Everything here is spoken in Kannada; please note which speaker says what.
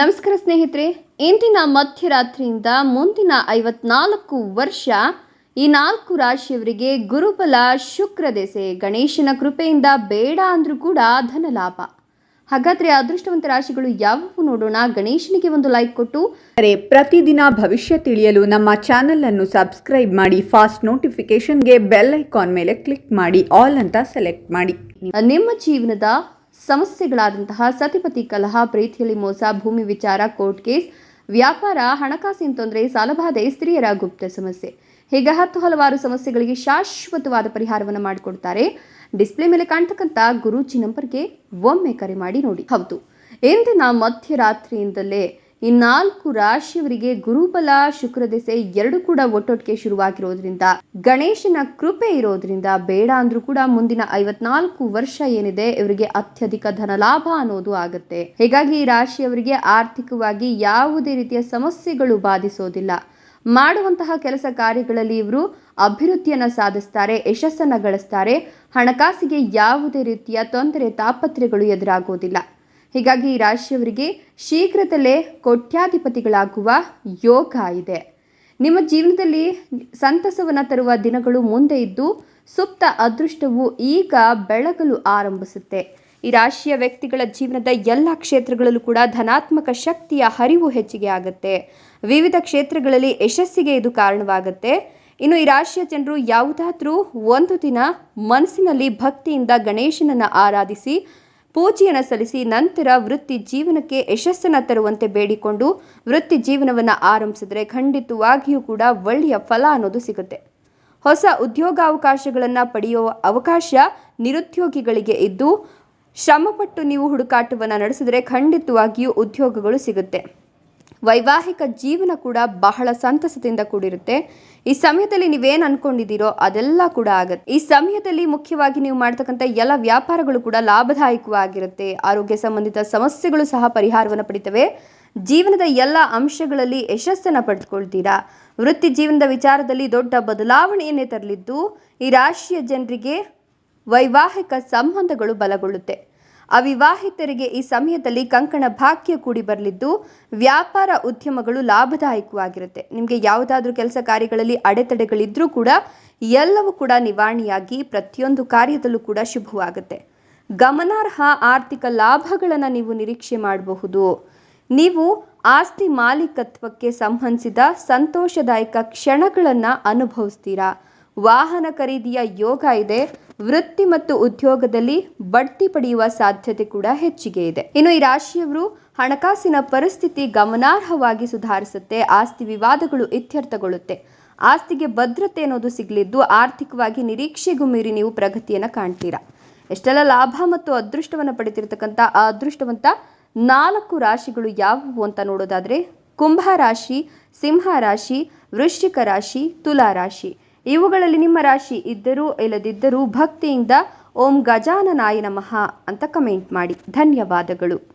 Speaker 1: ನಮಸ್ಕಾರ ಸ್ನೇಹಿತರೆ ಇಂದಿನ ಮಧ್ಯರಾತ್ರಿಯಿಂದ ಮುಂದಿನ ಐವತ್ನಾಲ್ಕು ವರ್ಷ ಈ ನಾಲ್ಕು ರಾಶಿಯವರಿಗೆ ಗುರುಬಲ ಶುಕ್ರ ದೆಸೆ ಗಣೇಶನ ಕೃಪೆಯಿಂದ ಬೇಡ ಅಂದ್ರೂ ಕೂಡ ಧನ ಲಾಭ. ಹಾಗಾದ್ರೆ ಅದೃಷ್ಟವಂತ ರಾಶಿಗಳು ಯಾವುವು ನೋಡೋಣ. ಗಣೇಶನಿಗೆ ಒಂದು ಲೈಕ್ ಕೊಟ್ಟು.
Speaker 2: ಪ್ರತಿದಿನ ಭವಿಷ್ಯ ತಿಳಿಯಲು ನಮ್ಮ ಚಾನೆಲ್ ಅನ್ನು ಸಬ್ಸ್ಕ್ರೈಬ್ ಮಾಡಿ ಫಾಸ್ಟ್ ನೋಟಿಫಿಕೇಶನ್ಗೆ ಬೆಲ್ ಐಕಾನ್ ಮೇಲೆ ಕ್ಲಿಕ್ ಮಾಡಿ ಆಲ್ ಅಂತ ಸೆಲೆಕ್ಟ್ ಮಾಡಿ.
Speaker 1: ನಿಮ್ಮ ಜೀವನದ ಸಮಸ್ಯೆಗಳಾದಂತಹ ಸತಿಪತಿ ಕಲಹ, ಪ್ರೀತಿಯಲ್ಲಿ ಮೋಸ, ಭೂಮಿ ವಿಚಾರ, ಕೋರ್ಟ್ ಕೇಸ್, ವ್ಯಾಪಾರ, ಹಣಕಾಸಿನ ತೊಂದರೆ, ಸಾಲಬಾಧೆ, ಸ್ತ್ರೀಯರ ಗುಪ್ತ ಸಮಸ್ಯೆ. ಹೀಗೆ ಹತ್ತು ಹಲವಾರು ಸಮಸ್ಯೆಗಳಿಗೆ ಶಾಶ್ವತವಾದ ಪರಿಹಾರವನ್ನು ಮಾಡಿಕೊಡ್ತಾರೆ. ಡಿಸ್ಪ್ಲೇ ಮೇಲೆ ಕಾಣ್ತಕ್ಕಂಥ ಗುರೂಜಿ ನಂಬರ್ಗೆ ಒಮ್ಮೆ ಕರೆ ಮಾಡಿ ನೋಡಿ. ಹೌದು. ಇಂದಿನ ಮಧ್ಯರಾತ್ರಿಯಿಂದಲೇ ಈ ನಾಲ್ಕು ರಾಶಿಯವರಿಗೆ ಗುರುಬಲ ಶುಕ್ರದೆಸೆ ಎರಡು ಕೂಡ ಒಟ್ಟೊಟ್ಟಿಗೆ ಶುರುವಾಗಿರೋದ್ರಿಂದ, ಗಣೇಶನ ಕೃಪೆ ಇರೋದ್ರಿಂದ ಬೇಡ ಅಂದ್ರೂ ಕೂಡ ಮುಂದಿನ ಐವತ್ನಾಲ್ಕು ವರ್ಷ ಏನಿದೆ, ಇವರಿಗೆ ಅತ್ಯಧಿಕ ಧನಲಾಭ ಅನ್ನೋದು ಆಗುತ್ತೆ. ಹೀಗಾಗಿ ಈ ರಾಶಿಯವರಿಗೆ ಆರ್ಥಿಕವಾಗಿ ಯಾವುದೇ ರೀತಿಯ ಸಮಸ್ಯೆಗಳು ಬಾಧಿಸೋದಿಲ್ಲ. ಮಾಡುವಂತಹ ಕೆಲಸ ಕಾರ್ಯಗಳಲ್ಲಿ ಇವರು ಅಭಿವೃದ್ಧಿಯನ್ನು ಸಾಧಿಸ್ತಾರೆ, ಯಶಸ್ಸನ್ನು ಗಳಿಸ್ತಾರೆ. ಹಣಕಾಸಿಗೆ ಯಾವುದೇ ರೀತಿಯ ತೊಂದರೆ, ತಾಪತ್ರೆಗಳು ಎದುರಾಗೋದಿಲ್ಲ. ಹೀಗಾಗಿ ಈ ರಾಶಿಯವರಿಗೆ ಶೀಘ್ರದಲ್ಲೇ ಕೋಟ್ಯಾಧಿಪತಿಗಳಾಗುವ ಯೋಗ ಇದೆ. ನಿಮ್ಮ ಜೀವನದಲ್ಲಿ ಸಂತಸವನ್ನು ತರುವ ದಿನಗಳು ಮುಂದೆ ಇದ್ದು, ಸುಪ್ತ ಅದೃಷ್ಟವು ಈಗ ಬೆಳಗಲು ಆರಂಭಿಸುತ್ತೆ. ಈ ರಾಶಿಯ ವ್ಯಕ್ತಿಗಳ ಜೀವನದ ಎಲ್ಲ ಕ್ಷೇತ್ರಗಳಲ್ಲೂ ಕೂಡ ಧನಾತ್ಮಕ ಶಕ್ತಿಯ ಹರಿವು ಹೆಚ್ಚಿಗೆ ಆಗುತ್ತೆ. ವಿವಿಧ ಕ್ಷೇತ್ರಗಳಲ್ಲಿ ಯಶಸ್ಸಿಗೆ ಇದು ಕಾರಣವಾಗುತ್ತೆ. ಇನ್ನು ಈ ರಾಶಿಯ ಜನರು ಯಾವುದಾದ್ರೂ ಒಂದು ದಿನ ಮನಸ್ಸಿನಲ್ಲಿ ಭಕ್ತಿಯಿಂದ ಗಣೇಶನನ್ನು ಆರಾಧಿಸಿ ಪೂಜೆಯನ್ನು ಸಲ್ಲಿಸಿ ನಂತರ ವೃತ್ತಿ ಜೀವನಕ್ಕೆ ಯಶಸ್ಸನ್ನು ತರುವಂತೆ ಬೇಡಿಕೊಂಡು ವೃತ್ತಿ ಜೀವನವನ್ನು ಆರಂಭಿಸಿದ್ರೆ ಖಂಡಿತವಾಗಿಯೂ ಕೂಡ ಒಳ್ಳೆಯ ಫಲ ಅನ್ನೋದು ಸಿಗುತ್ತೆ. ಹೊಸ ಉದ್ಯೋಗಾವಕಾಶಗಳನ್ನು ಪಡೆಯುವ ಅವಕಾಶ ನಿರುದ್ಯೋಗಿಗಳಿಗೆ ಇದ್ದು ಶ್ರಮಪಟ್ಟು ನೀವು ಹುಡುಕಾಟವನ್ನು ನಡೆಸಿದರೆ ಖಂಡಿತವಾಗಿಯೂ ಉದ್ಯೋಗಗಳು ಸಿಗುತ್ತೆ. ವೈವಾಹಿಕ ಜೀವನ ಕೂಡ ಬಹಳ ಸಂತಸದಿಂದ ಕೂಡಿರುತ್ತೆ. ಈ ಸಮಯದಲ್ಲಿ ನೀವೇನು ಅನ್ಕೊಂಡಿದ್ದೀರೋ ಅದೆಲ್ಲ ಕೂಡ ಆಗುತ್ತೆ. ಈ ಸಮಯದಲ್ಲಿ ಮುಖ್ಯವಾಗಿ ನೀವು ಮಾಡ್ತಕ್ಕಂಥ ಎಲ್ಲ ವ್ಯಾಪಾರಗಳು ಕೂಡ ಲಾಭದಾಯಕವಾಗಿರುತ್ತೆ. ಆರೋಗ್ಯ ಸಂಬಂಧಿತ ಸಮಸ್ಯೆಗಳು ಸಹ ಪರಿಹಾರವನ್ನು ಪಡಿತವೆ. ಜೀವನದ ಎಲ್ಲ ಅಂಶಗಳಲ್ಲಿ ಯಶಸ್ಸನ್ನು ಪಡೆದುಕೊಳ್ತೀರಾ ವೃತ್ತಿ ಜೀವನದ ವಿಚಾರದಲ್ಲಿ ದೊಡ್ಡ ಬದಲಾವಣೆಯನ್ನೇ ತರಲಿದ್ದು, ಈ ರಾಶಿಯ ಜನರಿಗೆ ವೈವಾಹಿಕ ಸಂಬಂಧಗಳು ಬಲಗೊಳ್ಳುತ್ತೆ. ಅವಿವಾಹಿತರಿಗೆ ಈ ಸಮಯದಲ್ಲಿ ಕಂಕಣ ಭಾಗ್ಯ ಕೂಡಿ ಬರಲಿದ್ದು, ವ್ಯಾಪಾರ ಉದ್ಯಮಗಳು ಲಾಭದಾಯಕವಾಗಿರುತ್ತೆ. ನಿಮಗೆ ಯಾವುದಾದ್ರೂ ಕೆಲಸ ಕಾರ್ಯಗಳಲ್ಲಿ ಅಡೆತಡೆಗಳಿದ್ರೂ ಕೂಡ, ಎಲ್ಲವೂ ಕೂಡ ನಿವಾರಣೆಯಾಗಿ ಪ್ರತಿಯೊಂದು ಕಾರ್ಯದಲ್ಲೂ ಕೂಡ ಶುಭವಾಗುತ್ತೆ. ಗಮನಾರ್ಹ ಆರ್ಥಿಕ ಲಾಭಗಳನ್ನು ನೀವು ನಿರೀಕ್ಷೆ ಮಾಡಬಹುದು. ನೀವು ಆಸ್ತಿ ಮಾಲೀಕತ್ವಕ್ಕೆ ಸಂಬಂಧಿಸಿದ ಸಂತೋಷದಾಯಕ ಕ್ಷಣಗಳನ್ನು ಅನುಭವಿಸ್ತೀರಾ? ವಾಹನ ಖರೀದಿಯ ಯೋಗ ಇದೆ ವೃತ್ತಿ ಮತ್ತು ಉದ್ಯೋಗದಲ್ಲಿ ಬಡ್ತಿ ಪಡೆಯುವ ಸಾಧ್ಯತೆ ಕೂಡ ಹೆಚ್ಚಿಗೆ ಇದೆ. ಇನ್ನು ಈ ರಾಶಿಯವರು ಹಣಕಾಸಿನ ಪರಿಸ್ಥಿತಿ ಗಮನಾರ್ಹವಾಗಿ ಸುಧಾರಿಸುತ್ತೆ, ಆಸ್ತಿ ವಿವಾದಗಳು ಇತ್ಯರ್ಥಗೊಳ್ಳುತ್ತೆ. ಆಸ್ತಿಗೆ ಭದ್ರತೆ ಅನ್ನೋದು ಸಿಗಲಿದ್ದು ಆರ್ಥಿಕವಾಗಿ ನಿರೀಕ್ಷೆಗೂ ಮೀರಿ ನೀವು ಪ್ರಗತಿಯನ್ನು ಕಾಣ್ತೀರಾ. ಎಷ್ಟೆಲ್ಲ ಲಾಭ ಮತ್ತು ಅದೃಷ್ಟವನ್ನು ಪಡೆದಿರತಕ್ಕಂಥ ಆ ಅದೃಷ್ಟವಂತ ನಾಲ್ಕು ರಾಶಿಗಳು ಯಾವುವು ಅಂತ ನೋಡೋದಾದ್ರೆ, ಕುಂಭ ರಾಶಿ, ಸಿಂಹ ರಾಶಿ, ವೃಶ್ಚಿಕ ರಾಶಿ, ತುಲಾ ರಾಶಿ. ಇವುಗಳಲ್ಲಿ ನಿಮ್ಮ ರಾಶಿ ಇದ್ದರೂ ಇಲ್ಲದಿದ್ದರೂ ಭಕ್ತಿಯಿಂದ ಓಂ ಗಜಾನನಾಯ ನಮಃ ಅಂತ ಕಮೆಂಟ್ ಮಾಡಿ. ಧನ್ಯವಾದಗಳು.